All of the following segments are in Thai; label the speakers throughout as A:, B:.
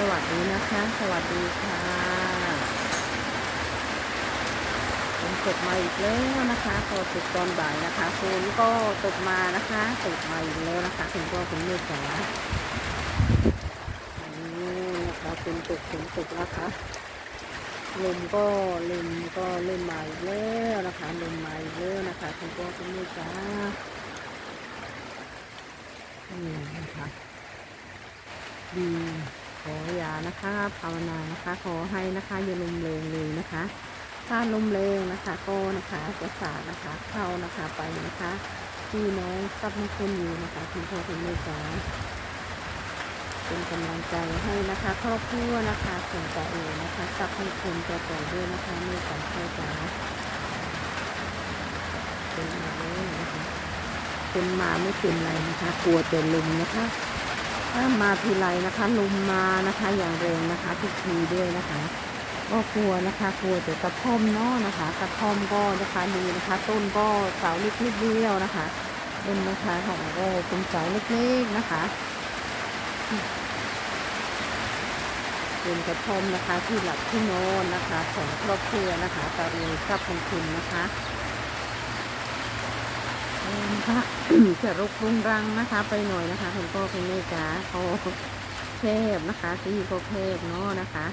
A: สวัสดีนะคะ สวัสดีค่ะฝนตกมาอีกแล้วนะคะพอตกตอนบ่ายนะคะฝนก็ตกมานะคะตกมาอีกแล้วนะคะคุณพ่อคุณแม่จ๋าอันนี้นะคะฝนตกฝนตกนะคะลมก็ลมก็เริ่มมาอีกแล้วนะคะลมมาอีกแล้วนะคะคุณพ่อคุณแม่จ๋านี่นะคะดี ออย่านะคะภาวนานะคะ ขอให้นะคะอย่าลมแรงเลยนะคะ ถ้าลมแรงนะคะก็นะคะจะสาดนะคะเข้านะคะไปนะคะพี่น้องทรัพย์มงคลอยู่นะคะคุณพ่อคุณแม่จ๋าเป็นกำลังใจให้นะคะครอบครัวนะคะส่งต่อเองนะคะทรัพย์มงคลจะต่อด้วยนะคะแม่จ๋าพ่อจ๋าเป็นมาเลยนะคะเป็นมาไม่เป็นไรนะคะ กลัวจะลมนะคะ ถ้ามาทีไรนะคะลมมานะคะอย่างแรงนะคะทุกทีด้วยนะคะก็กลัวนะคะกลัวแต่กระท่อมเนาะนะคะ กระท่อมก็นะคะดูนะคะ ต้นก็เสาเล็กนิดเดียวนะคะต้นนะคะของก็เป็นเสาเล็กๆนะคะเป็นกระท่อมนะคะที่หลับที่นอนนะคะ ของครอบครัวนะคะตาเรียนทรัพย์ของคุณนะคะ นะคะ จะรกรุงรังนะคะ ไปหน่อยนะคะคุณพ่อคุณแม่จ๋าเขาแคบนะคะที่ก็แคบเนาะนะคะ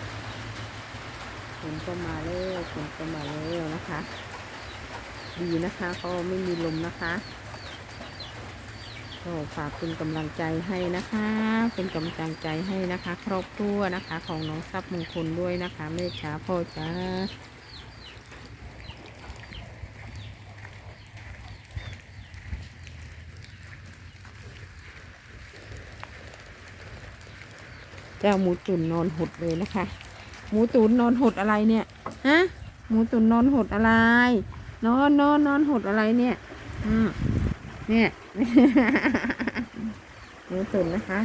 A: ฝนก็มาแล้วฝนก็มาแล้วนะคะ ดีนะคะก็ไม่มีลมนะคะก็ฝากเป็นกำลังใจให้นะคะ เป็นกำลังใจให้นะคะ ครอบครัวนะคะ ของน้องทรัพย์มงคลด้วยนะคะแม่จ๋าพ่อจ๋า จ้าหมูตุ๋นนอนหดเลยนะคะ หมูตุ๋นนอนหดอะไรเนี่ยฮะหมูตุ๋นนอนหดอะไร นอนนอนนอนหดอะไรเนี่ยอืมเนี่ยหมูตุ๋นนะคะ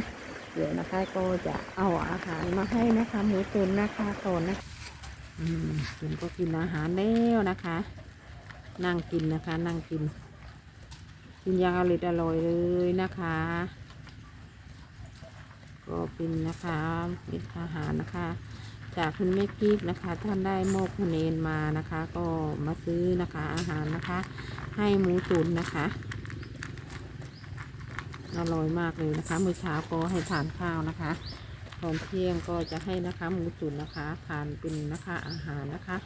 A: เดี๋ยวนะคะก็จะเอาอาหารมาให้นะคะ หมูตุ๋นนะคะก่อนนะอืมตุ๋นก็กินอาหารแล้วนะคะ นั่งกินนะคะ นั่งกินกินอยางอร่อยอร่อยเลยนะคะ ก็เป็นนะคะเป็นอาหารนะคะ จากคุณแม่กิ๊กนะคะ ท่านได้มอบคุณเอนมานะคะ ก็มาซื้อนะคะอาหารนะคะ ให้หมูตุ๋นนะคะอร่อยมากเลยนะคะมื้อเช้าก็ให้ทานข้าวนะคะตอนเที่ยงก็จะให้นะคะหมูตุ๋นนะคะทานเป็นนะคะอาหารนะคะ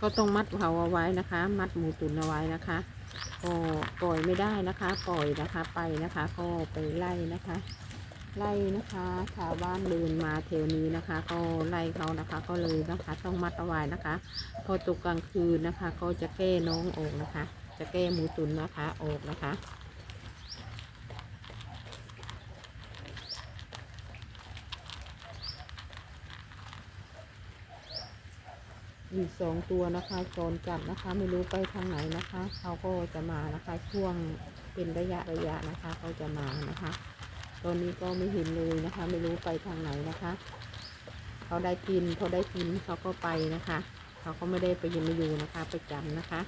A: ก็ต้องมัดเขาเอาไว้นะคะ มัดหมูตุ๋นเอาไว้นะคะ ก็ปล่อยไม่ได้นะคะ ปล่อยนะคะไปนะคะ ก็ไปไล่นะคะ ไล่นะคะชาวบ้านเดินมาแถวนี้นะคะ ก็ไล่เขานะคะ ก็เลยนะคะ ต้องมัดเอาไว้นะคะ พอตกกลางคืนนะคะ ก็จะแก้น้องออกนะคะ จะแก้หมูตุ๋นนะคะออกนะคะ อีกสองตัวนะคะจรจัดนะคะ ไม่รู้ไปทางไหนนะคะเขาก็จะมานะคะช่วงเป็นระยะระยะนะคะเขาจะมานะคะ ตอนนี้ก็ไม่เห็นเลยนะคะ ไม่รู้ไปทางไหนนะคะเขาได้กินเขาได้กินเขาก็ไปนะคะเขาก็ไม่ได้ไปยังไม่อยู่นะคะประจำนะคะ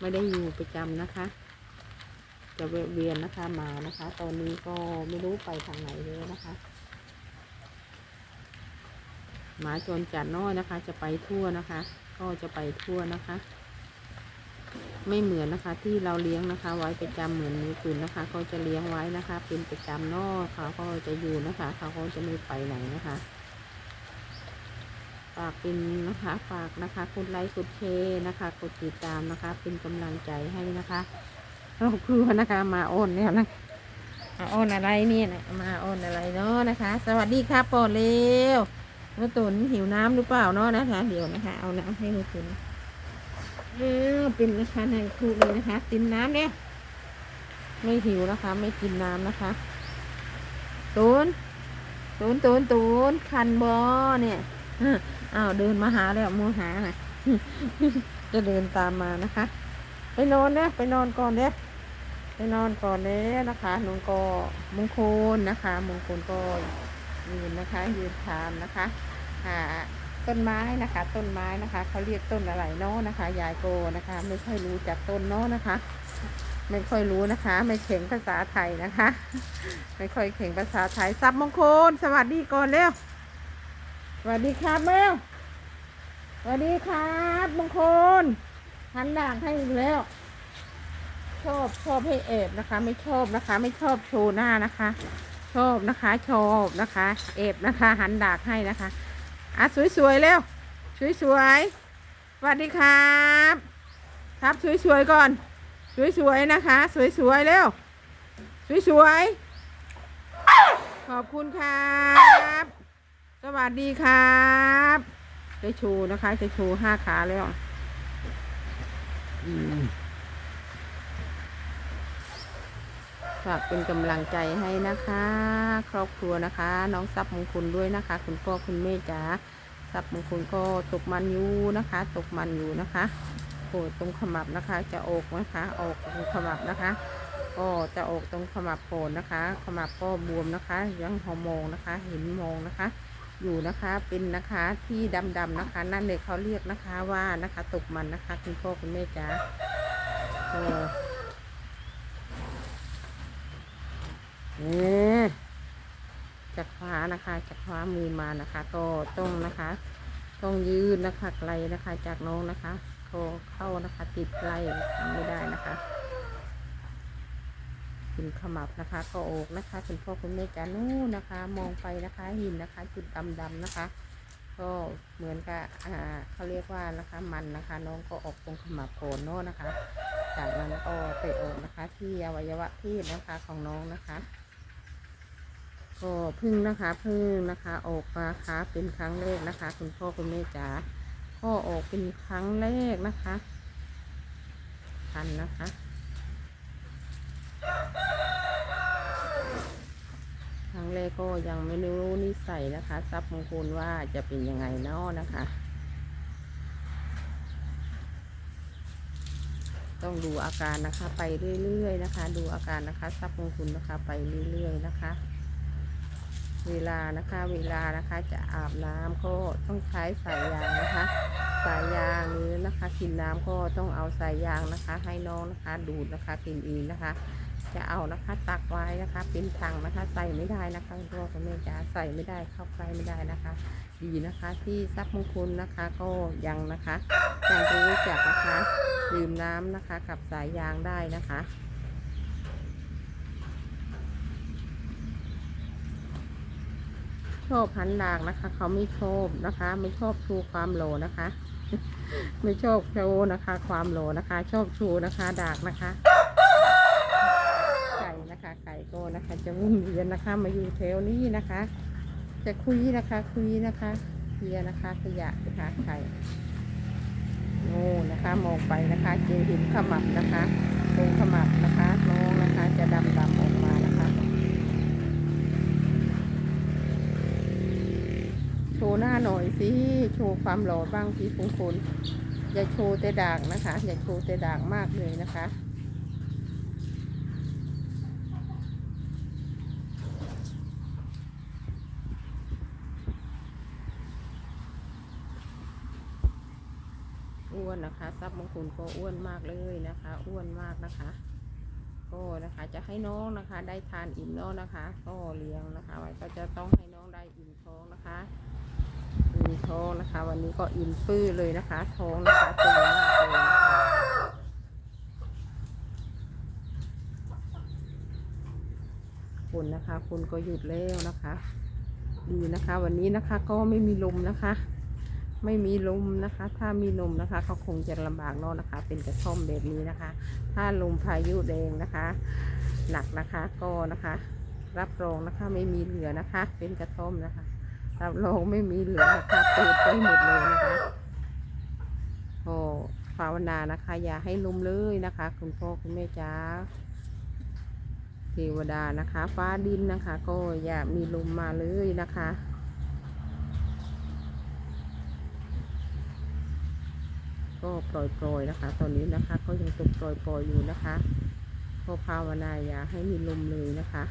A: ไม่ได้อยู่ประจำนะคะจะแวะเวียนนะคะมานะคะ ตอนนี้ก็ไม่รู้ไปทางไหนเลยนะคะ หมาจรจัดน้อยนะคะ จะไปทั่วนะคะ ก็จะไปทั่วนะคะ ไม่เหมือนนะคะที่เราเลี้ยงนะคะ ไว้ประจำเหมือนมูตุ๋นนะคะ ก็จะเลี้ยงไว้นะคะ เป็นประจำนอกเขาก็จะอยู่นะคะเขาก็จะไม่ไปไหนนะคะฝากเป็นนะคะฝากนะคะกดไลค์กดแชร์นะคะกดติดตามนะคะ เป็นกำลังใจให้นะคะเราคือนะคะมาโอนเนี่ยนะมาโอนอะไรเนี่ยนะมาโอนอะไรเนาะนะคะ สวัสดีครับปอเร็ว หนูตุนหิวน้ำหรือเปล่าเนาะนะคะเดี๋ยวนะคะ เอาน้ำให้หนูตุนเออเป็นนะคะในครูเลยนะคะกินน้ำเนี่ยไม่หิวนะคะ ไม่กินน้ำนะคะตุนตุนตุนตุนคันบอเนี่ยอ้าวอ้าเดินมาหาแล้วมูหาน่ะจะเดินตามมานะคะ ไปนอนเนี่ยไปนอนก่อนเนี่ยไปนอนก่อนเนี่ยนะคะหนูก็มงคลนะคะ มงคลก็ ยืนนะคะ ยืนทานนะคะหาต้นไม้นะคะ ต้นไม้นะคะเขาเรียกต้นอะไรเนาะนะคะ ยายโกนะคะ ไม่ค่อยรู้จักต้นเนาะนะคะ ไม่ค่อยรู้นะคะ ไม่เข่งภาษาไทยนะคะ ไม่ค่อยเข่งภาษาไทยซับมงคล สวัสดีก่อนเร็วสวัสดีครับเร็วสวัสดีครับมงคลหันหลังให้อีกแล้ว ชอบชอบให้เอบนะคะ ไม่ชอบนะคะ ไม่ชอบโชว์หน้านะคะ ชอบนะคะชอบนะคะ เอบนะคะ หันดากให้นะคะอะสวยๆเร็วสวยๆสวัสดีครับ ครับสวยๆก่อน สวยๆนะคะ สวยๆเร็วสวยๆขอบคุณครับ สวัสดีครับจะชูนะคะจะชูห้าขาแล้วอืม ฝากเป็นกำลังใจให้นะคะ ครอบครัวนะคะ น้องทรัพย์มงคลด้วยนะคะ คุณพ่อคุณแม่จ๋าทรัพย์มงคลก็ตกมันอยู่นะคะ ตกมันอยู่นะคะโอ้ตรงขมับนะคะ จะออกนะคะ ออกตรงขมับนะคะ ก็จะออกตรงขมับโผนนะคะ ขมับก็บวมนะคะยังหอมองนะคะ เห็นมองนะคะ อยู่นะคะเป็นนะคะที่ดำๆนะคะ นั่นเลยเขาเรียกนะคะว่านะคะ ตกมันนะคะ คุณพ่อคุณแม่จ๋าเออ นี่จากขวานะคะจากขวามือมานะคะก็ต้องนะคะต้องยืนนะคะไกลนะคะ จากน้องนะคะก็เข้านะคะ ติดไกลทำไม่ได้นะคะหินขมับนะคะก็โอกนะคะคุณพ่อคุณแม่จานู่นนะคะ มองไปนะคะหินนะคะ จุดดำๆนะคะ ก็เหมือนกับอ่าเขาเรียกว่านะคะมันนะคะ น้องก็ออกตรงขมับโผนโน่นนะคะ จากนั้นก็ไปออกนะคะ ที่อวัยวะเพศนะคะของน้องนะคะ ก็พึ่งนะคะพึ่งนะคะ ออกมาคะเป็นครั้งแรกนะคะ คุณพ่อคุณแม่จ๋าก็ออกเป็นครั้งแรกนะคะทันนะคะครั้งแรกก็ยังไม่รู้นิสัยนะคะทรัพย์มงคลว่าจะเป็นยังไงเนาะนะคะ ต้องดูอาการนะคะไปเรื่อยๆนะคะ ดูอาการนะคะทรัพย์มงคลนะคะไปเรื่อยๆนะคะ เวลานะคะ เวลานะคะจะอาบน้ำก็ต้องใช้สายยางนะคะ สายยางหรือนะคะกินน้ำก็ต้องเอาสายยางนะคะ ให้น้องนะคะ ดูดนะคะกินเองนะคะ จะเอานะคะตักไว้นะคะ เป็นถังนะคะ ใส่ไม่ได้นะคะพ่อคุณแม่จ๋าใส่ไม่ได้เข้าใกล้ไม่ได้นะคะ ดีนะคะที่ทรัพย์มงคลนะคะก็ยังนะคะยังรู้จักนะคะดื่มน้ำนะคะ กับสายยางได้นะคะ อบหันดากนะคะ เขาไม่ชอบนะคะ ไม่ชอบชูความโลนะคะ ไม่ชอบโชว์นะคะ ความโลนะคะ ชอบชูนะคะดากนะคะ ไก่นะคะ ไก่ก็นะคะ จะวุ่นเวียนนะคะ มาอยู่แถวนี้นะคะ จะคุยนะคะ คุยนะคะเคลียนะคะขยะนะคะไข่โน่นะคะมองไปนะคะเจอหินขมับนะคะตรงขมับนะคะน้องนะคะ จะดำดำๆออกมานะคะ โชว์ หน้าหน่อยสิ โชว์ความหล่อบ้างพี่คุณคุณอย่าโชว์แต่ด่ากนะคะ อย่าโชว์แต่ด่ากมากเลยนะคะ อ้วนนะคะทรัพย์มงคลก็อ้วนมากเลยนะคะ อ้วนมากนะคะก็นะคะจะให้น้องนะคะได้ทานอิ่มน้องนะคะ ก็เลี้ยงนะคะไว้ก็จะต้องให้น้องได้อิ่มท้องนะคะ มท้องนะคะ วันนี้ก็อิ่มปื้อเลยนะคะ ท้องนะคะโตมากเลยนะคะคุณนะคะคุณก็หยุดแล้วนะคะ ดีนะคะ วันนี้นะคะก็ไม่มีลมนะคะ ไม่มีลมนะคะ ถ้ามีลมนะคะเขาคงจะลำบากเนอะนะคะ เป็นกระท่อมแบบนี้นะคะ ถ้าลมพายุแดงนะคะ หนักนะคะก็นะคะ รับรองนะคะไม่มีเหลือนะคะ เป็นกระท่อมนะคะ รับรองไม่มีเหลือนะคะเปิดไปหมดเลยนะคะโอ้ภาวนานะคะ อย่าให้ลุมเลยนะคะ คุณพ่อคุณแม่จ้าเทวดานะคะ ฟ้าดินนะคะ ก็อย่ามีลมมาเลยนะคะก็ปล่อยๆนะคะ ตอนนี้นะคะก็ยังตกปล่อยๆอยู่นะคะก็ภาวนาอย่าให้มีลมเลยนะคะ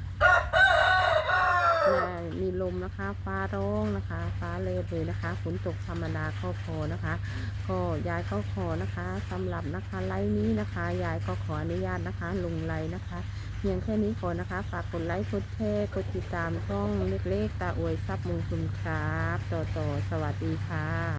A: มีลมนะคะ ฟ้าร้องนะคะ ฟ้าเลบเลยนะคะฝนตกธรรมดาก็พอนะคะ ก็ยายก็ขอนะคะสำหรับนะคะไลน์นี้นะคะ ยายก็ขออนุญาตนะคะ ลงไลน์นะคะเพียงแค่นี้ก่อนนะคะ ฝากกดไลค์กดแชร์กดติดตามช่องเล็กๆตาอวยซับมงคุณครับ ต่อต่อสวัสดีค่ะ